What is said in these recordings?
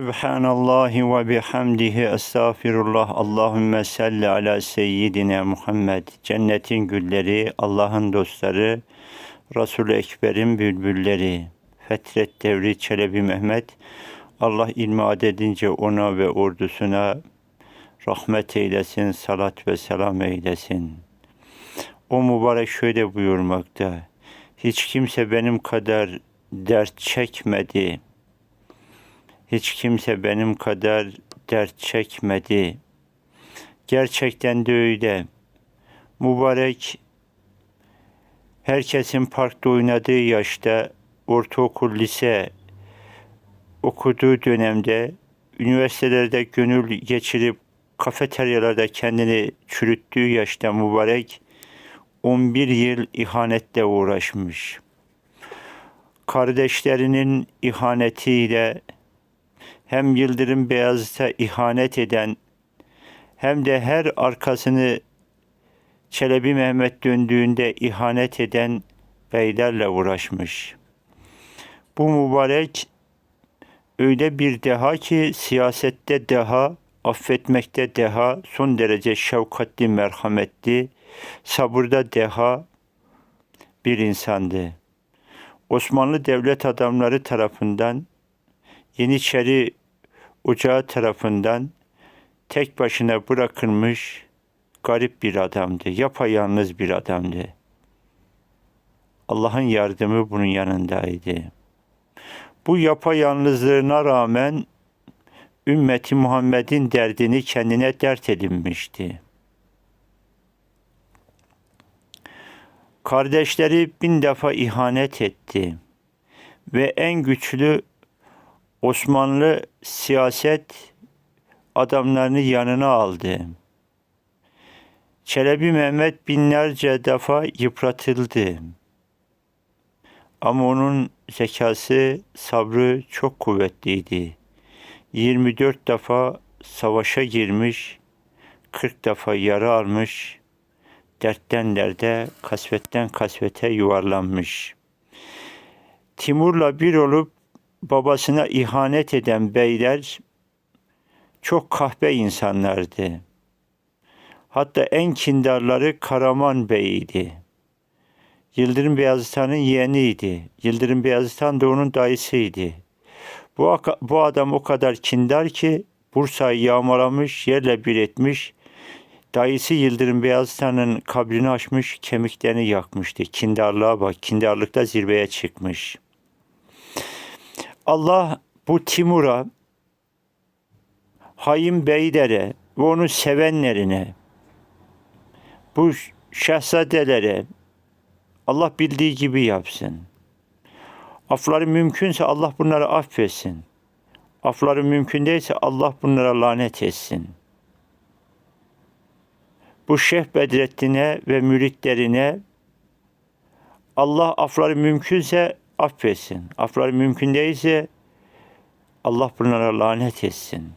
Subhanallahi ve bihamdihi estağfirullah. Allahümme salli ala seyyidina Muhammed. Cennetin gülleri, Allah'ın dostları, Resul-i Ekber'in bülbülleri. Fetret devri Çelebi Mehmet. Allah ilmi adedince ona ve ordusuna rahmet eylesin, salat ve selam eylesin. O mübarek şöyle buyurmakta. Hiç kimse benim kadar dert çekmedi.'' Hiç kimse benim kadar dert çekmedi. Gerçekten de öyle. Mübarek herkesin parkta oynadığı yaşta ortaokul, lise okuduğu dönemde üniversitelerde gönül geçirip kafeteryalarda kendini çürüttüğü yaşta mübarek 11 yıl ihanetle uğraşmış. Kardeşlerinin ihanetiyle hem Yıldırım Beyazıt'a ihanet eden hem de her arkasını Çelebi Mehmet döndüğünde ihanet eden beylerle uğraşmış. Bu mübarek öyle bir deha ki siyasette deha, affetmekte deha, son derece şefkatli, merhametli, sabırda deha bir insandı. Osmanlı devlet adamları tarafından Yeniçeri ocağı tarafından tek başına bırakılmış garip bir adamdı. Yapayalnız bir adamdı. Allah'ın yardımı bunun yanındaydı. Bu yapayalnızlığına rağmen ümmeti Muhammed'in derdini kendine dert edinmişti. Kardeşleri bin defa ihanet etti ve en güçlü Osmanlı siyaset adamlarını yanına aldı. Çelebi Mehmet binlerce defa yıpratıldı. Ama onun zekası, sabrı çok kuvvetliydi. 24 defa savaşa girmiş, 40 defa yara almış, dertten derde, kasvetten kasvete yuvarlanmış. Timur'la bir olup babasına ihanet eden beyler çok kahpe insanlardı. Hatta en kindarları Karaman Bey'iydi. Yıldırım Beyazıt'ın yeğeniydi. Yıldırım Beyazıt'ın da onun dayısıydı. Bu, bu adam o kadar kindar ki Bursa'yı yağmalamış, yerle bir etmiş. Dayısı Yıldırım Beyazıt'ın kabrini açmış, kemiklerini yakmıştı. Kindarlığa bak, kindarlıkta zirveye çıkmış.'' Allah bu Timur'a, Hayim Beyler'e ve onu sevenlerine, bu şehzadelere Allah bildiği gibi yapsın. Afları mümkünse Allah bunları affetsin. Afları mümkün değilse Allah bunlara lanet etsin. Bu Şeyh Bedrettin'e ve müritlerine Allah afları mümkünse affetsin. Afları mümkün değilse Allah bunlara lanet etsin.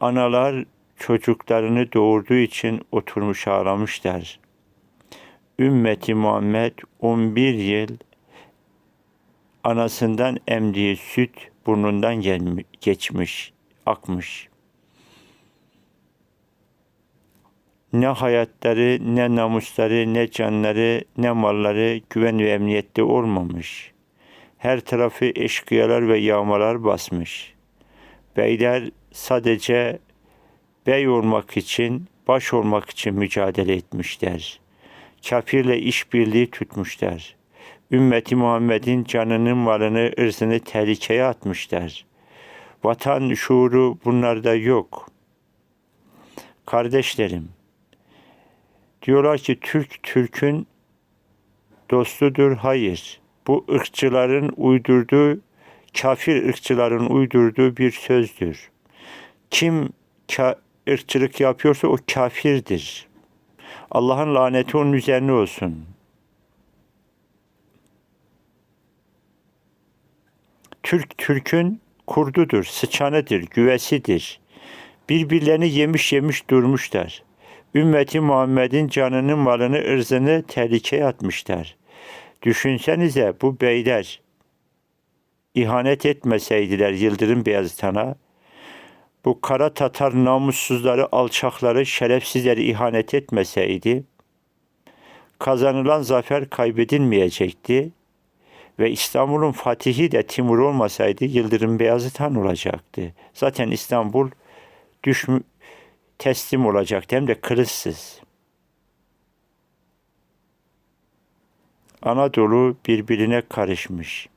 Analar çocuklarını doğurduğu için oturmuş ağlamışlar. Ümmeti Muhammed 11 yıl anasından emdiği süt burnundan gelmiş, geçmiş, akmış. Ne hayatları, ne namusları, ne canları, ne malları güven ve emniyette olmamış. Her tarafı eşkıyalar ve yağmalar basmış. Beyler sadece bey olmak için, baş olmak için mücadele etmişler. Kafirle işbirliği tutmuşlar. Ümmeti Muhammed'in canının malını, ırzını tehlikeye atmışlar. Vatan şuuru bunlarda yok. Kardeşlerim, Diyorlar ki Türk Türk'ün dostudur. Hayır. Bu ırkçıların uydurduğu, kafir ırkçıların uydurduğu bir sözdür. Kim ırkçılık yapıyorsa o kafirdir. Allah'ın laneti onun üzerine olsun. Türk Türk'ün kurdudur, sıçanıdır, güvesidir. Birbirlerini yemiş yemiş durmuşlar ümmeti Muhammed'in canını, malını, ırzını tehlikeye atmışlar. Düşünsenize bu beyler ihanet etmeseydiler Yıldırım Beyazıt'a, bu kara Tatar namussuzları, alçakları, şerefsizleri ihanet etmeseydi, kazanılan zafer kaybedilmeyecekti ve İstanbul'un fatihi de Timur olmasaydı Yıldırım Beyazıt Han olacaktı. Zaten İstanbul düşmü teslim olacaktı hem de kılıçsız. Anadolu birbirine karışmış.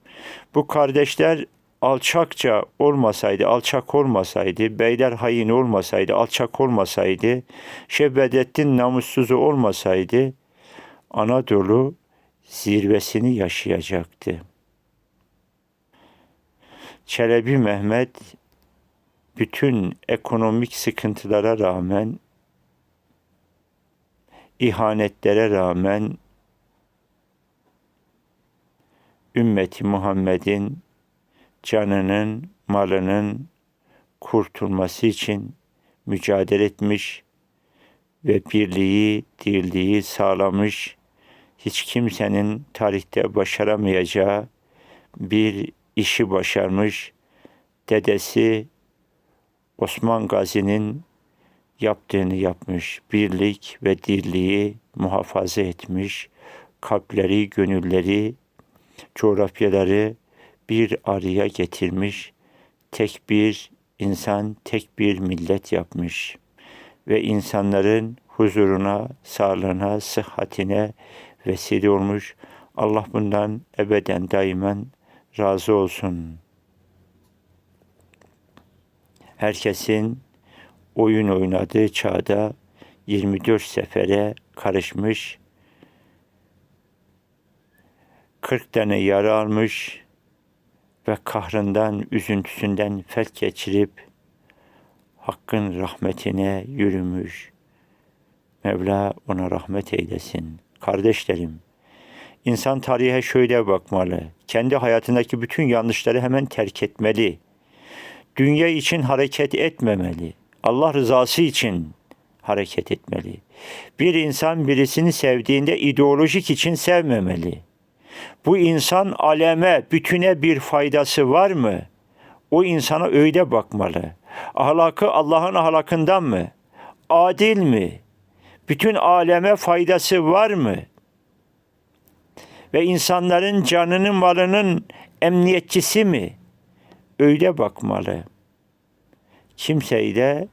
Bu kardeşler alçakça olmasaydı, alçak olmasaydı, beyler hain olmasaydı, alçak olmasaydı, Şebedettin namussuzu olmasaydı, Anadolu zirvesini yaşayacaktı. Çelebi Mehmet bütün ekonomik sıkıntılara rağmen, ihanetlere rağmen ümmeti Muhammed'in canının, malının kurtulması için mücadele etmiş ve birliği, dirliği sağlamış, hiç kimsenin tarihte başaramayacağı bir işi başarmış. Dedesi Osman Gazi'nin yaptığını yapmış. Birlik ve dirliği muhafaza etmiş. Kalpleri, gönülleri, coğrafyaları bir araya getirmiş. Tek bir insan, tek bir millet yapmış. Ve insanların huzuruna, sağlığına, sıhhatine vesile olmuş. Allah bundan ebeden daimen razı olsun. Herkesin oyun oynadığı çağda 24 sefere karışmış, 40 tane yara almış ve kahrından, üzüntüsünden felç geçirip Hakk'ın rahmetine yürümüş. Mevla ona rahmet eylesin. Kardeşlerim, insan tarihe şöyle bakmalı. Kendi hayatındaki bütün yanlışları hemen terk etmeli. Dünya için hareket etmemeli. Allah rızası için hareket etmeli. Bir insan birisini sevdiğinde ideolojik için sevmemeli. Bu insan aleme, bütüne bir faydası var mı? O insana öyle bakmalı. Ahlakı Allah'ın ahlakından mı? Adil mi? Bütün aleme faydası var mı? Ve insanların canının malının emniyetçisi mi? Öyle bakmalı. Kimseyi de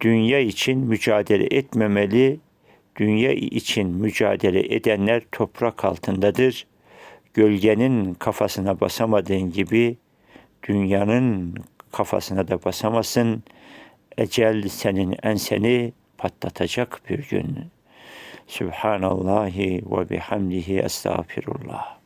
dünya için mücadele etmemeli. Dünya için mücadele edenler toprak altındadır. Gölgenin kafasına basamadığın gibi dünyanın kafasına da basamasın. Ecel senin enseni patlatacak bir gün. Subhanallahi ve bihamdihi estağfirullah.